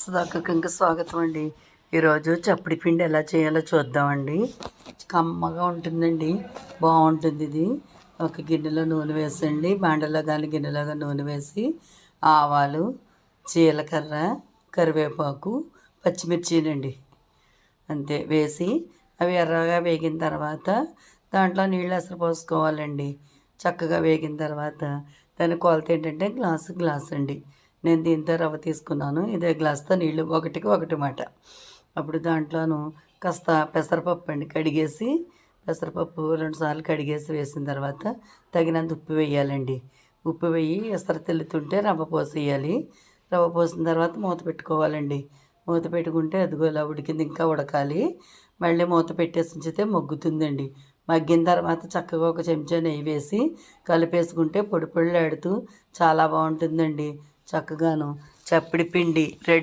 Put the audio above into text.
సుధాకర్కి స్వాగతం అండి. ఈరోజు చప్పడి పిండి ఎలా చేయాలో చూద్దామండి. కమ్మగా ఉంటుందండి. బాగుంటుంది ఇది. ఒక గిన్నెలో నూనె వేసండి. బాండలో కానీ గిన్నెలో నూనె వేసి ఆవాలు జీలకర్ర కరివేపాకు పచ్చిమిర్చినండి. అంతే. వేసి అవి ఎర్రగా వేగిన తర్వాత దాంట్లో నీళ్ళు అసలు పోసుకోవాలండి. చక్కగా వేగిన తర్వాత దాని కొలత ఏంటంటే గ్లాసు గ్లాస్ అండి నేను దీంతో రవ్వ తీసుకున్నాను. ఇదే గ్లాస్తో నీళ్ళు ఒకటికి ఒకటి మాట. అప్పుడు దాంట్లోను కాస్త పెసరపప్పు అండి కడిగేసి పెసరపప్పు రెండుసార్లు కడిగేసి వేసిన తర్వాత తగినంత ఉప్పు వేయాలండి. ఉప్పు వేయి ఎసరు తెల్లుతుంటే రవ్వ పోసేయాలి. రవ్వ పోసిన తర్వాత మూత పెట్టుకోవాలండి. మూత పెట్టుకుంటే అదిగో ఇలా ఉడికింది ఇంకా ఉడకాలి. మళ్ళీ మూత పెట్టేసి ఉంచితే మగ్గుతుందండి. మగ్గిన తర్వాత చక్కగా ఒక చెంచా నెయ్యి వేసి కలిపేసుకుంటే పొడి పొడిలాడుతూ చాలా బాగుంటుందండి. చక్కగాను. చప్పిడి పిండి రెడ్